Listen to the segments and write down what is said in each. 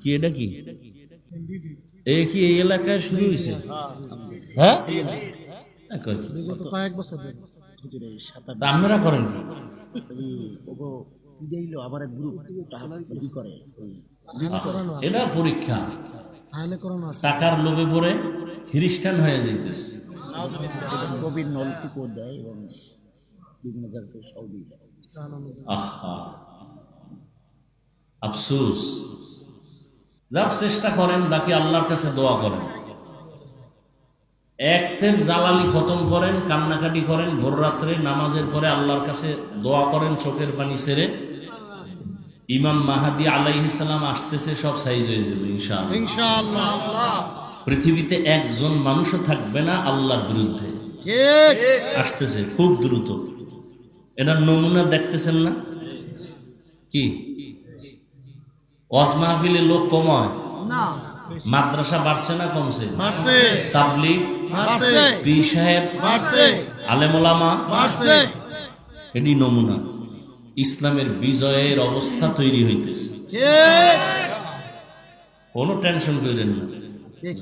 কি এটা কি? এই কি এই এলাকায় শুরু হয়েছে? হ্যাঁ? কয়েক বছর আপনারা করেন কি? আবার গ্রুপ করে? এটা পরীক্ষা। টাকার লোভে পড়ে খ্রিস্টান হয়ে যাইতেছে। গভীর দেয় এবং বিভিন্ন জায়গাতে সবই আহা। আফসোস। যাক চেষ্টা করেন বাকি আল্লাহর কাছে দোয়া করেন। এক্সের জালালি খতম করেন কান্নাকাটি করেন ভোর রাত্রে নামাজের পরে আল্লাহর কাছে দোয়া করেন চোখের পানি ছেড়ে ইমাম মাহাদি আলাইহিসাল্লাম আসতেছে সব সাইজ হয়ে যাবে ইনশাআল্লাহ। পৃথিবীতে একজন মানুষও থাকবে না আল্লাহর বিরুদ্ধে। আসতেছে খুব দ্রুত। এটা নমুনা দেখতেছেন না? কি? ওয়াজ মাহফিলে লোক কমায় না। মাদ্রাসা বাড়ছে না কমছে? তাবলিগ? মারছে পীর সাহেব? মারছে আলেমোলামা মারছে এটি নমুনা। ইসলামের বিজয়ের অবস্থা তৈরি হইতেছে। কোনো টেনশন করেন না।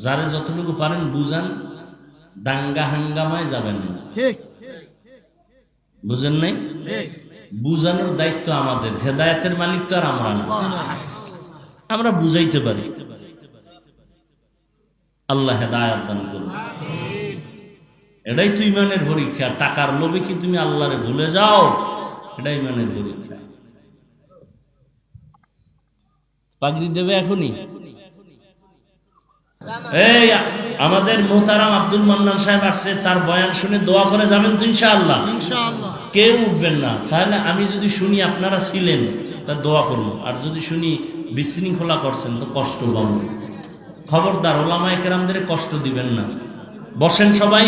যারে যতটুকু পারেন বুঝান। দাঙ্গা হাঙ্গামায় যাবেন না। বুঝেন নাই? বুঝানোর দায়িত্ব আমাদের। হেদায়তের মালিক তো আর আমরা না। আমরা বুঝাইতে পারি। আল্লাহ হেদায়াত দান করুন। এটাই তো ইমানের পরীক্ষা। টাকার লোভে কি তুমি আল্লাহরে ভুলে যাও? এটা ইমানের পরীক্ষা। পাগড়ি দেবে এখনই? এই আমাদের মোতারাম আব্দুল মান্নান সাহেব আসছে তার বয়ান শুনে দোয়া করে যাবেন তো ইনশাআল্লাহ। কেউ উঠবেন না। তাহলে আমি যদি শুনি আপনারা ছিলেন। তা দোয়া করব। আর যদি শুনি বিশৃঙ্খলা করছেন, তো কষ্ট পাবো। খবরদার ওলামায় কেরামদের কষ্ট দিবেন না। বসেন সবাই,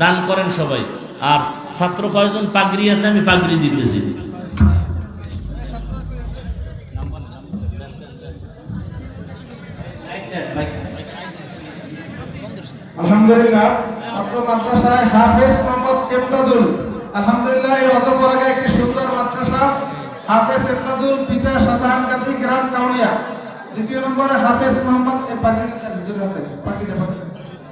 দান করেন সবাই। আর ছাত্র কয়জন? পাগড়ি আছে, আমি পাগড়ি দিতেছি। আলহামদুলিল্লাহ মাদ্রাসায় হাফেজ মোহাম্মদ আলহামদুলিল্লাহ, এই একটি সুন্দর হাফেজ এমদাদুল পিতা শাহজাহান গাজী গ্রাম কাউনিয়া দ্বিতীয় নম্বরে হাফেজ মোহাম্মদ এ পার্টিটা পার্টিটা পাখিটা